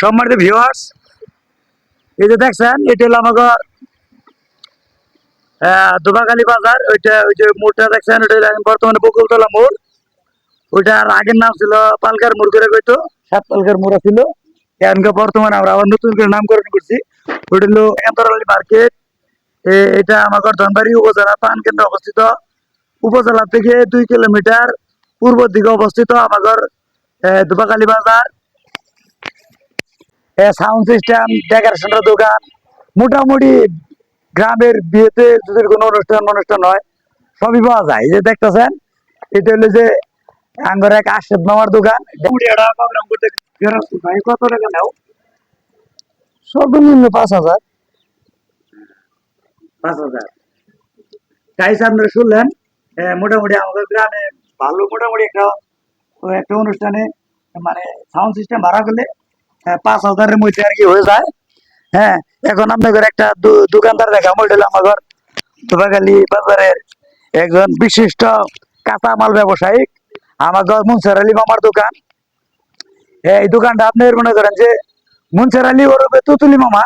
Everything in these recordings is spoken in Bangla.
সম্মানিত ভিউয়ার্স এই যে দেখছেন, এটা হলো আমাকে দুবাগালি বাজার। ওইটা ওই যে মোড়টা দেখছেন, ওইটা বর্তমানে বকুলতলা মোড়। ওইটার আগের নাম ছিল পালকার মোড় করে কইতো সাত পালকার মোড় ছিল এখনকার বর্তমানে আমরা আবার নতুন করে নামকরণ করছি। ওইটা হলো এন্তরালি মার্কেট। এটা আমাদের ধনবাড়ি উপজেলা পান কেন্দ্র অবস্থিত। উপজেলা থেকে দুই কিলোমিটার পূর্ব দিকে অবস্থিত আমাদের দুবাকালী বাজার। সাউন্ড সিস্টেম ডেকোরেশনের দোকান। মোটামুটি গ্রামের বিয়েতে যদি কোনো অনুষ্ঠান অনুষ্ঠান হয়, সবই পাওয়া যায়। যে দেখতেছেন, এটা হলো যে আঙ্গর এক আশেদ মামার দোকান। কত টাকা নাও? সর্বনিম্ন পাঁচ হাজার। পাঁচ হাজার। গাইস আপনারা শুনলেন মোটামুটি আমাদের গ্রামে ভালো মোটামুটি একটা একটা অনুষ্ঠানে মানে সাউন্ড সিস্টেম ভাড়া করলে পাঁচ হাজারের মধ্যে আর কি হয়ে যায়। হ্যাঁ এখন আপনাদের একটা দোকানদার দেখা হলো আমার তোবাগালি বাজারের একজন বিশিষ্ট কাঁচামাল ব্যবসায়িক আমার ঘর মুনসার আলী মামার দোকান। এই দোকানটা আপনার মনে করেন যে মুনসার আলী ওরফে তুতুলি মামা।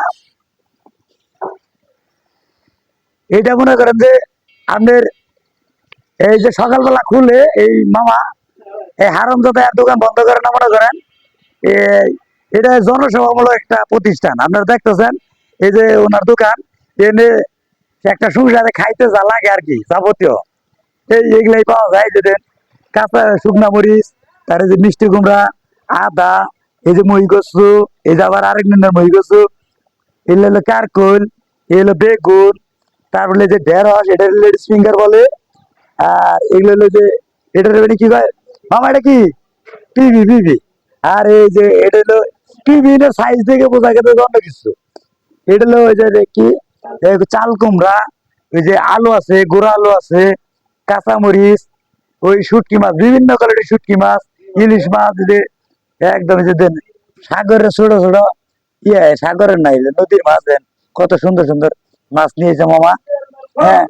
এটা মনে করেন যে আপনার এই যে সকালবেলা খুলে এই মামা, এই হারাম দোকান বন্ধ করে না মনে করেন? এই এটা জনসেবামূলক একটা প্রতিষ্ঠান। আপনারা দেখতেছেন, এই যে ওনার দোকান, এনে একটা সংসারে খাইতে যা লাগে আর কি, যাবতীয়। এই এগুলাই পাওয়া যায় যে দেন কাঁচা শুকনা মরিচ, তার যে মিষ্টি কুমড়া, আদা, এই যে মহি কচু এই যে আবার আরেক দিনের মহি কচু এগুলো হলো কারকুল এই হলো বেগুন, তারপরে যে ঢেঁড়স, এটা লেডিস ফিঙ্গার বলে, আর এগুলো হলো যে, এটার কি কয়? মামা, এটা কি? PB PV. আর এই যে, এটা হলো এটার সাইজ দেখে বোঝা গেছে অন্য কিছু এটা ওই যে কি চাল কুমড়া, ওই যে আলু আছে, গুঁড়া আলু আছে, কাঁচামরিচ, ওই শুটকি মাছ, বিভিন্ন কোয়ালিটির শুটকি মাছ, ইলিশ মাছ, যে একদম যে দেন, সাগরের ছোট ছোট ইয়ে সাগরের নাই নদীর মাছ দেন, কত সুন্দর সুন্দর মাছ নিয়েছে মামা হ্যাঁ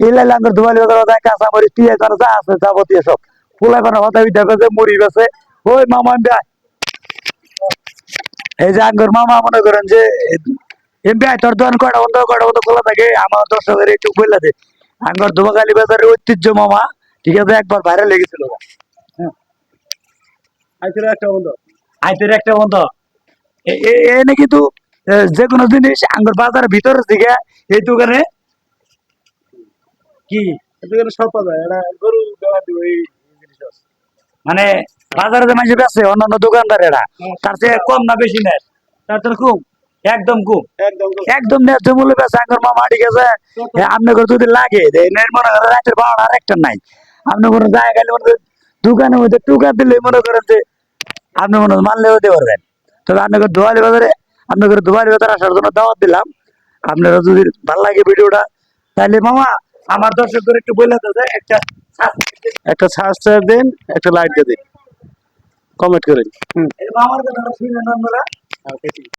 ইলাই লাঙ্গর ধুমালি বাজার কাঁচামরিচ, পিঁয়াজ যা আছে যাবতীয় সব ফুলাই পানা হতা বিদ্যা মুড়ি বেছে, ওই মামা। এই যে আঙ্গর মামা মনে করেন যে এমপি আয় তোর দোকান কয়টা বন্ধ কয়টা বন্ধ খোলা থাকে? আমার দর্শকের একটু বললে দে আঙ্গর ধুমাকালী বাজারের ঐতিহ্য মামা ঠিক আছে একবার বাইরে লেগেছিল আইছিল একটা বন্ধু। আইতের একটা বন্ধ। এ- এনে কিন্তু যে কোনো জিনিস আঙ্গর বাজারের ভিতরের দিকে এই দোকানে কি? এখানে সব পাওয়া যায়। গরু ব্যবহার দিব এই মানে বাজারে যে মানুষ বেছে অন্যান্য দোকানদার এরা তার চেয়ে কম না বেশি নেয় তার তো কম? একদম কম? একদম একদম ন্যায্য মূল্য বেছে আঙ্গর মামা ঠিক আছে এ, আপনার ঘরে যদি লাগে মনে করেন রাতের বারোটা আর একটা নাই আপনি কোনো জায়গা গেলে মনে করেন দোকানের মধ্যে টুকা দিলে মনে করেন যে আপনি মনে মানলেও দিতে পারবেন। তবে আপনাকে দোয়ালি বাজারে আপনাকে দোয়ালি বাজারে আসার জন্য দাওয়াত দিলাম আপনারা যদি ভালো লাগে ভিডিওটা তাহলে মামা আমার দর্শকদের একটু বলে দাও একটা একটা সাবস্ক্রাইব দেন একটা লাইক দিয়ে দিন। কমেন্ট করেন। এই